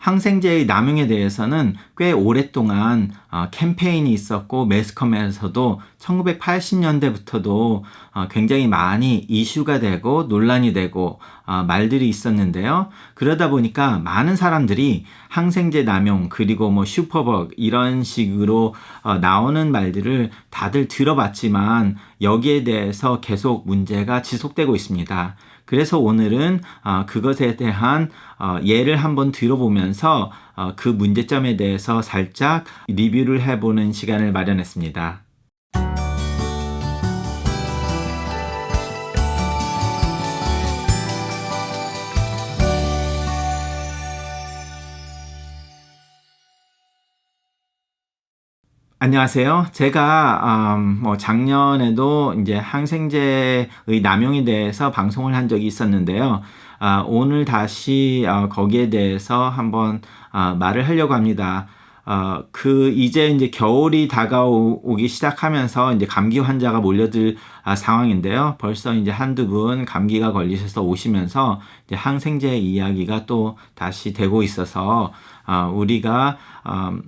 항생제의 남용에 대해서는 꽤 오랫동안 어, 캠페인이 있었고 매스컴에서도 1980년대부터도 어, 굉장히 많이 이슈가 되고 논란이 되고 어, 말들이 있었는데요. 그러다 보니까 많은 사람들이 항생제 남용 그리고 뭐 슈퍼벅 이런 식으로 어, 나오는 말들을 다들 들어봤지만 여기에 대해서 계속 문제가 지속되고 있습니다. 그래서 오늘은 어, 그것에 대한 어, 예를 한번 들어보면서 어, 그 문제점에 대해서 살짝 리뷰를 해보는 시간을 마련했습니다. 안녕하세요. 제가 음, 뭐 작년에도 이제 항생제의 남용에 대해서 방송을 한 적이 있었는데요. 아, 오늘 다시 어, 거기에 대해서 한번 어, 말을 하려고 합니다. 어, 그 이제 이제 겨울이 다가오기 시작하면서 이제 감기 환자가 몰려들 아, 상황인데요. 벌써 이제 한두 분 감기가 걸리셔서 오시면서 이제 항생제 이야기가 또 다시 되고 있어서 어, 우리가 음,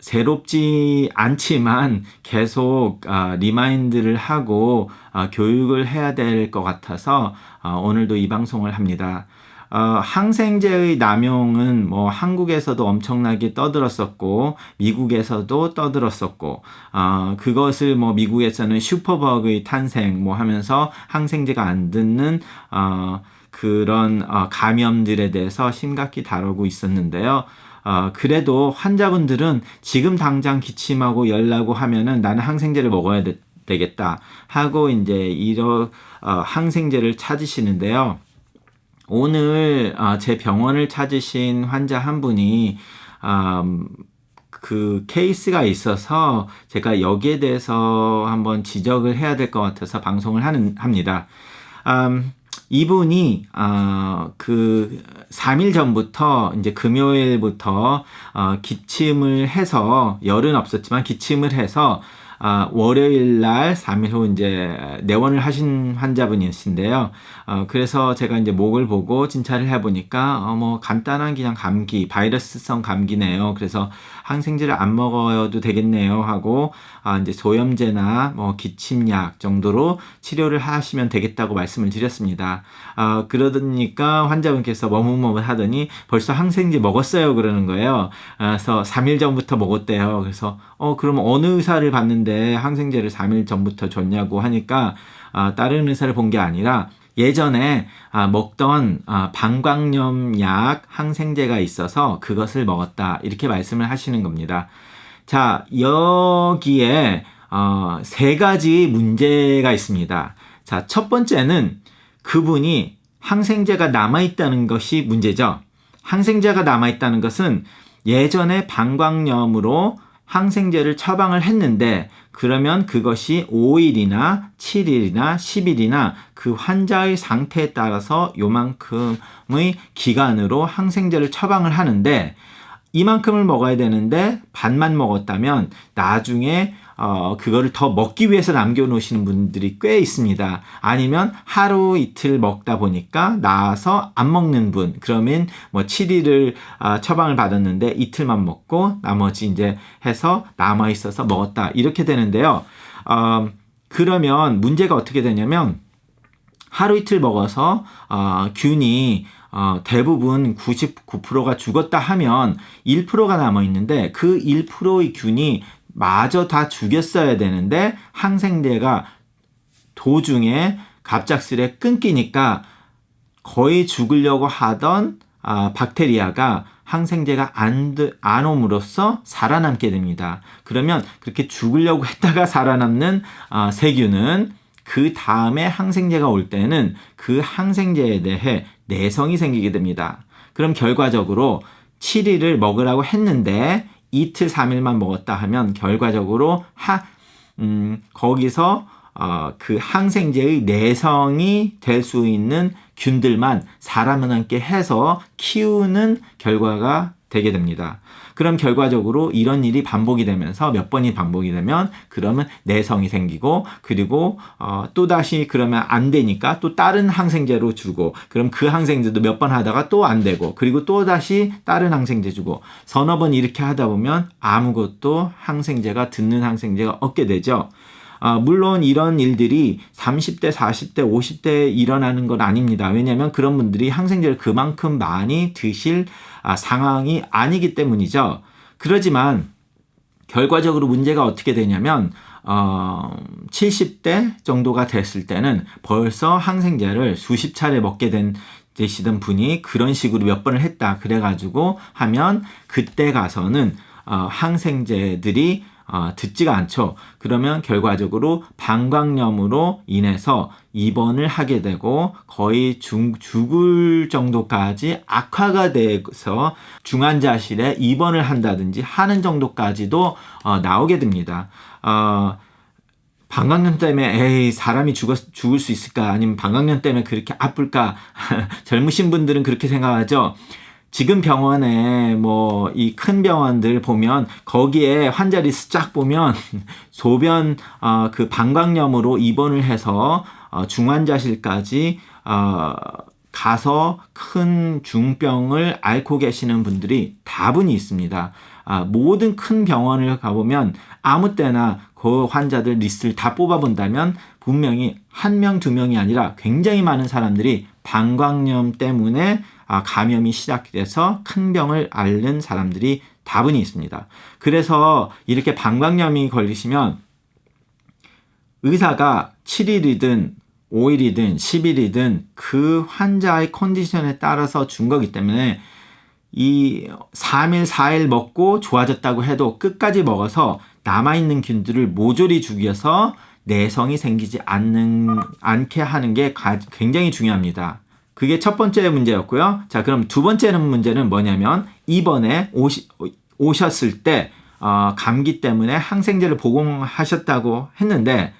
새롭지 않지만 계속 어, 리마인드를 하고 어, 교육을 해야 될 것 같아서 어, 오늘도 이 방송을 합니다. 어, 항생제의 남용은 뭐 한국에서도 엄청나게 떠들었었고 미국에서도 떠들었었고 어, 그것을 뭐 미국에서는 슈퍼버그의 탄생 뭐 하면서 항생제가 안 듣는 어, 그런 어, 감염들에 대해서 심각히 다루고 있었는데요. 어, 그래도 환자분들은 지금 당장 기침하고 열나고 하면은 나는 항생제를 먹어야 되, 겠다 하고 이제 이런 어, 항생제를 찾으시는데요. 오늘 어, 제 병원을 찾으신 환자 한 분이 음, 그 케이스가 있어서 제가 여기에 대해서 한번 지적을 해야 될 것 같아서 방송을 하는 합니다. 음, 이분이 어그 3일 전부터 이제 금요일부터 어 기침을 해서 열은 없었지만 기침을 해서 아, 월요일 날 3일 후 이제 내원을 하신 환자분이신데요. 어, 그래서 제가 이제 목을 보고 진찰을 해보니까, 어, 뭐, 간단한 그냥 감기, 바이러스성 감기네요. 그래서 항생제를 안 먹어도 되겠네요. 하고, 아, 이제 소염제나 뭐, 기침약 정도로 치료를 하시면 되겠다고 말씀을 드렸습니다. 아, 그러니까 환자분께서 머뭇머뭇 하더니 벌써 항생제 먹었어요. 그러는 거예요. 그래서 3일 전부터 먹었대요. 그래서, 어, 그럼 어느 의사를 봤는데 항생제를 3일 전부터 줬냐고 하니까, 아, 다른 의사를 본 게 아니라 예전에 아, 먹던 아, 방광염 약 항생제가 있어서 그것을 먹었다 이렇게 말씀을 하시는 겁니다. 자 여기에 어, 세 가지 문제가 있습니다. 자 첫 번째는 그분이 항생제가 남아 있다는 것이 문제죠. 항생제가 남아 있다는 것은 예전에 방광염으로 항생제를 처방을 했는데 그러면 그것이 5일이나 7일이나 10일이나 그 환자의 상태에 따라서 요만큼의 기간으로 항생제를 처방을 하는데 이만큼을 먹어야 되는데 반만 먹었다면 나중에 어, 그거를 더 먹기 위해서 남겨놓으시는 분들이 꽤 있습니다. 아니면 하루 이틀 먹다 보니까 나와서 안 먹는 분, 그러면 뭐 7일을 어, 처방을 받았는데 이틀만 먹고 나머지 이제 해서 남아있어서 먹었다. 이렇게 되는데요. 어, 그러면 문제가 어떻게 되냐면 하루 이틀 먹어서 어, 균이 어, 대부분 99%가 죽었다 하면 1%가 남아 있는데 그 1%의 균이 마저 다 죽였어야 되는데 항생제가 도중에 갑작스레 끊기니까 거의 죽으려고 하던 아, 박테리아가 항생제가 안, 안 옴으로써 살아남게 됩니다. 그러면 그렇게 죽으려고 했다가 살아남는 아, 세균은 그 다음에 항생제가 올 때는 그 항생제에 대해 내성이 생기게 됩니다. 그럼 결과적으로 7일을 먹으라고 했는데 이틀 3일만 먹었다 하면 결과적으로 하, 음, 거기서 어, 그 항생제의 내성이 될 수 있는 균들만 사람한테 해서 키우는 결과가 되게 됩니다. 그럼 결과적으로 이런 일이 반복이 되면서 몇 번이 반복이 되면 그러면 내성이 생기고 그리고 어, 또 다시 그러면 안 되니까 또 다른 항생제로 주고 그럼 그 항생제도 몇 번 하다가 또 안 되고 그리고 또 다시 다른 항생제 주고 서너 번 이렇게 하다 보면 아무것도 항생제가 듣는 항생제가 없게 되죠. 아, 물론 이런 일들이 30대, 40대, 50대에 일어나는 건 아닙니다. 왜냐하면 그런 분들이 항생제를 그만큼 많이 드실 아, 상황이 아니기 때문이죠. 그러지만 결과적으로 문제가 어떻게 되냐면 어, 70대 정도가 됐을 때는 벌써 항생제를 수십 차례 먹게 된 되시던 분이 그런 식으로 몇 번을 했다 그래가지고 하면 그때 가서는 어, 항생제들이 어, 듣지가 않죠. 그러면 결과적으로 방광염으로 인해서 입원을 하게 되고 거의 중, 죽을 정도까지 악화가 돼서 중환자실에 입원을 한다든지 하는 정도까지도 어, 나오게 됩니다. 어, 방광염 때문에 에이 사람이 죽었, 죽을 수 있을까 아니면 방광염 때문에 그렇게 아플까 젊으신 분들은 그렇게 생각하죠. 지금 병원에 뭐 이 큰 병원들 보면 거기에 환자 리스트 쫙 보면 소변 어, 그 방광염으로 입원을 해서 어, 중환자실까지 어, 가서 큰 중병을 앓고 계시는 분들이 다분히 있습니다. 아, 모든 큰 병원을 가보면 아무 때나 그 환자들 리스트를 다 뽑아본다면 분명히 한 명, 두 명이 아니라 굉장히 많은 사람들이 방광염 때문에 아, 감염이 시작돼서 큰 병을 앓는 사람들이 다분히 있습니다. 그래서 이렇게 방광염이 걸리시면 의사가 7일이든 5일이든 10일이든 그 환자의 컨디션에 따라서 준 거기 때문에 이 3일, 4일 먹고 좋아졌다고 해도 끝까지 먹어서 남아있는 균들을 모조리 죽여서 내성이 생기지 않는, 않게 하는 게 굉장히 중요합니다. 그게 첫 번째 문제였고요. 자, 그럼 두 번째 문제는 뭐냐면 이번에 오시, 오셨을 때 어, 감기 때문에 항생제를 복용하셨다고 했는데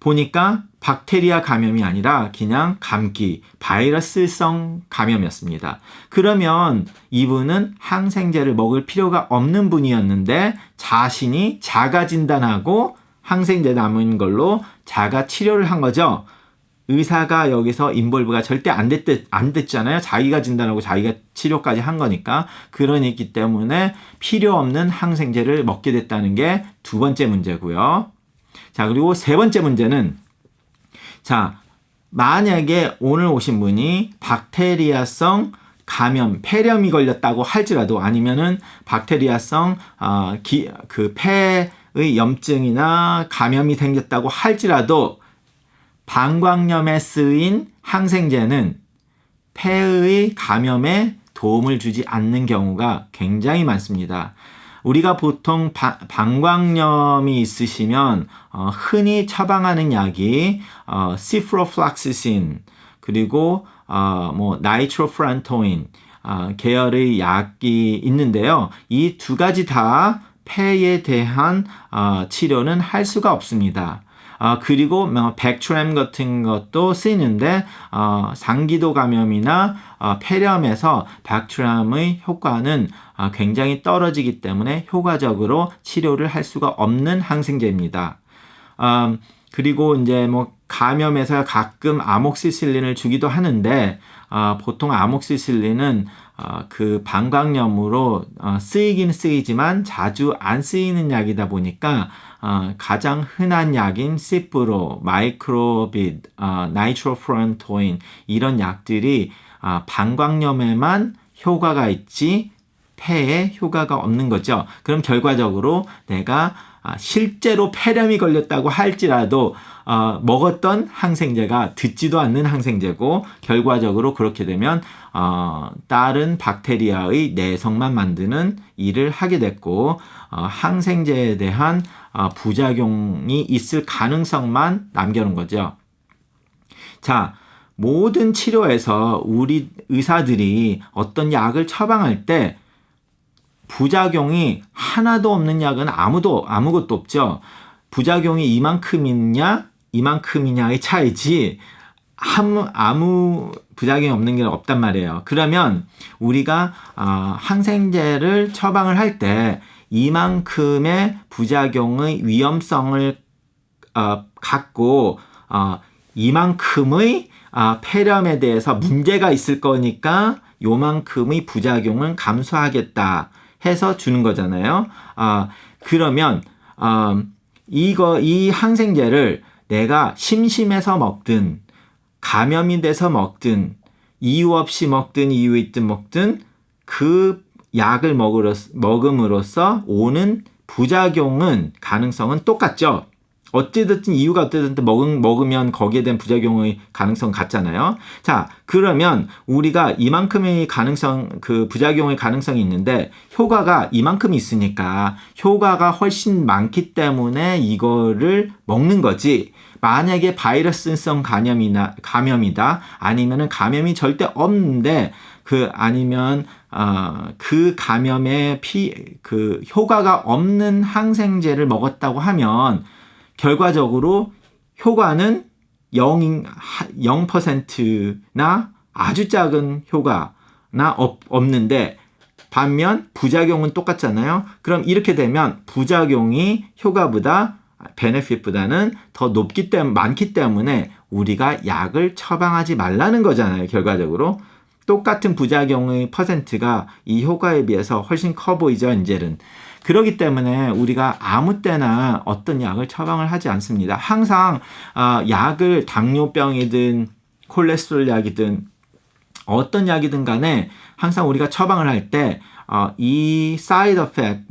보니까 박테리아 감염이 아니라 그냥 감기, 바이러스성 감염이었습니다. 그러면 이분은 항생제를 먹을 필요가 없는 분이었는데 자신이 자가 진단하고 항생제 남은 걸로 자가 치료를 한 거죠. 의사가 여기서 인볼브가 절대 안, 됐, 안 됐잖아요. 자기가 진단하고 자기가 치료까지 한 거니까. 그러기 때문에 필요 없는 항생제를 먹게 됐다는 게 두 번째 문제고요. 자, 그리고 세 번째 문제는 자, 만약에 오늘 오신 분이 박테리아성 감염, 폐렴이 걸렸다고 할지라도 아니면은 박테리아성 어, 기, 그 폐의 염증이나 감염이 생겼다고 할지라도 방광염에 쓰인 항생제는 폐의 감염에 도움을 주지 않는 경우가 굉장히 많습니다. 우리가 보통 바, 방광염이 있으시면 어, 흔히 처방하는 약이 어, 시프로플락시신 그리고 어, 뭐 나이트로프란토인 어, 계열의 약이 있는데요. 이 두 가지 다 폐에 대한 어, 치료는 할 수가 없습니다. 어, 그리고 뭐 백트램 같은 것도 쓰이는데 어, 상기도 감염이나 어, 폐렴에서 백트램의 효과는 어, 굉장히 떨어지기 때문에 효과적으로 치료를 할 수가 없는 항생제입니다. 음, 그리고 이제 뭐 감염에서 가끔 아목시실린을 주기도 하는데 어, 보통 아목시실린은 어, 그 방광염으로 어, 쓰이긴 쓰이지만 자주 안 쓰이는 약이다 보니까 어, 가장 흔한 약인 시프로, 마이크로빗, 어, 나이트로프란토인 이런 약들이 어, 방광염에만 효과가 있지 폐에 효과가 없는 거죠. 그럼 결과적으로 내가 아, 실제로 폐렴이 걸렸다고 할지라도 어, 먹었던 항생제가 듣지도 않는 항생제고 결과적으로 그렇게 되면 어, 다른 박테리아의 내성만 만드는 일을 하게 됐고 어, 항생제에 대한 어, 부작용이 있을 가능성만 남겨놓은 거죠. 자, 모든 치료에서 우리 의사들이 어떤 약을 처방할 때 부작용이 하나도 없는 약은 아무도 아무것도 없죠. 부작용이 이만큼이냐 이만큼이냐의 차이지 아무, 아무 부작용이 없는 게 없단 말이에요. 그러면 우리가 어, 항생제를 처방을 할 때 이만큼의 부작용의 위험성을 어, 갖고 어, 이만큼의 아, 폐렴에 대해서 문제가 있을 거니까 요만큼의 부작용은 감수하겠다 해서 주는 거잖아요. 아, 그러면 어, 이거 이 항생제를 내가 심심해서 먹든 감염이 돼서 먹든 이유 없이 먹든 이유 있든 먹든 그 약을 먹음으로써 오는 부작용은 가능성은 똑같죠. 어찌됐든 이유가 어찌됐든 먹은, 먹으면 거기에 대한 부작용의 가능성 같잖아요. 자, 그러면 우리가 이만큼의 가능성, 그 부작용의 가능성이 있는데 효과가 이만큼 있으니까 효과가 훨씬 많기 때문에 이거를 먹는 거지. 만약에 바이러스성 감염이나 감염이다 아니면은 감염이 절대 없는데 그 아니면 어그 감염의 피 그 효과가 없는 항생제를 먹었다고 하면 결과적으로 효과는 0, 0%나 아주 작은 효과나 없, 없는데 반면 부작용은 똑같잖아요. 그럼 이렇게 되면 부작용이 효과보다 베네핏보다는 더 높기 때문에 많기 때문에 우리가 약을 처방하지 말라는 거잖아요. 결과적으로 똑같은 부작용의 퍼센트가 이 효과에 비해서 훨씬 커 보이죠. 이제는 그러기 때문에 우리가 아무 때나 어떤 약을 처방을 하지 않습니다. 항상 어, 약을 당뇨병이든 콜레스테롤 약이든 어떤 약이든 간에 항상 우리가 처방을 할때 어, 이 사이드 에펙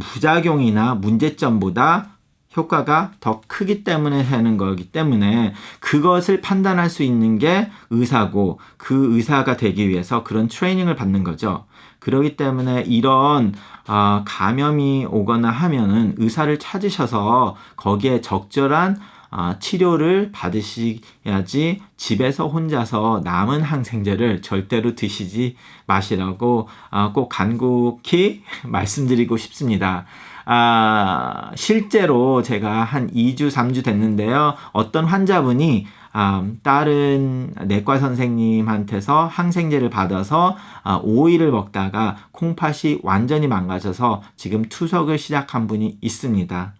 부작용이나 문제점보다 효과가 더 크기 때문에 하는 거기 때문에 그것을 판단할 수 있는 게 의사고 그 의사가 되기 위해서 그런 트레이닝을 받는 거죠. 그러기 때문에 이런 어, 감염이 오거나 하면은 의사를 찾으셔서 거기에 적절한 어, 치료를 받으셔야지 집에서 혼자서 남은 항생제를 절대로 드시지 마시라고 어, 꼭 간곡히 말씀드리고 싶습니다. 아, 실제로 제가 한 2주, 3주 됐는데요. 어떤 환자분이 아, 다른 내과 선생님한테서 항생제를 받아서 아, 오이를 먹다가 콩팥이 완전히 망가져서 지금 투석을 시작한 분이 있습니다.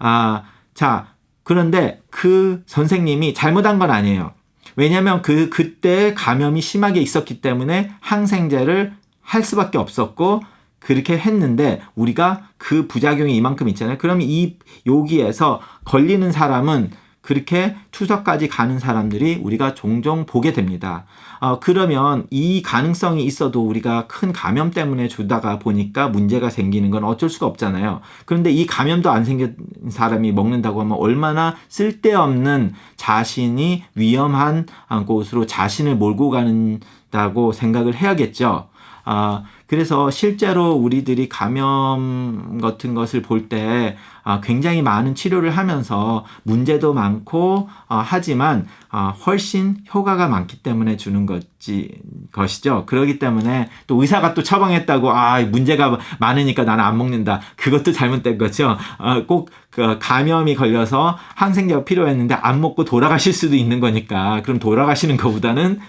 아, 자, 그런데 그 선생님이 잘못한 건 아니에요. 왜냐하면 그 그때 감염이 심하게 있었기 때문에 항생제를 할 수밖에 없었고 그렇게 했는데 우리가 그 부작용이 이만큼 있잖아요. 그럼 이 여기에서 걸리는 사람은 그렇게 투석까지 가는 사람들이 우리가 종종 보게 됩니다. 어, 그러면 이 가능성이 있어도 우리가 큰 감염 때문에 주다가 보니까 문제가 생기는 건 어쩔 수가 없잖아요. 그런데 이 감염도 안 생긴 사람이 먹는다고 하면 얼마나 쓸데없는 자신이 위험한 곳으로 자신을 몰고 가는다고 생각을 해야겠죠. 아, 그래서 실제로 우리들이 감염 같은 것을 볼 때 아, 굉장히 많은 치료를 하면서 문제도 많고 어, 하지만 어, 훨씬 효과가 많기 때문에 주는 것지, 것이죠. 그러기 때문에 또 의사가 또 처방했다고 아 문제가 많으니까 나는 안 먹는다. 그것도 잘못된 거죠. 어, 꼭그 감염이 걸려서 항생제가 필요했는데 안 먹고 돌아가실 수도 있는 거니까 그럼 돌아가시는 것보다는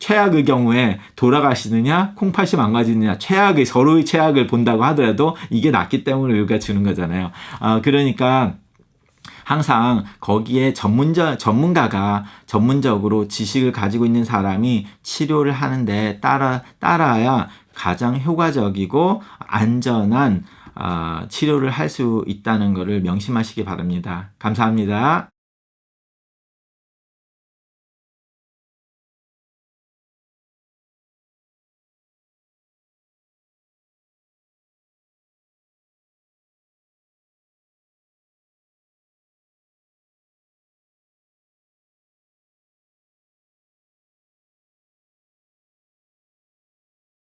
최악의 경우에 돌아가시느냐, 콩팥이 망가지느냐, 최악의 서로의 최악을 본다고 하더라도 이게 낫기 때문에 우리가 주는 거잖아요. 어, 그러니까 항상 거기에 전문자, 전문가가 전문적으로 지식을 가지고 있는 사람이 치료를 하는데 따라, 따라야 가장 효과적이고 안전한 어, 치료를 할 수 있다는 것을 명심하시기 바랍니다. 감사합니다.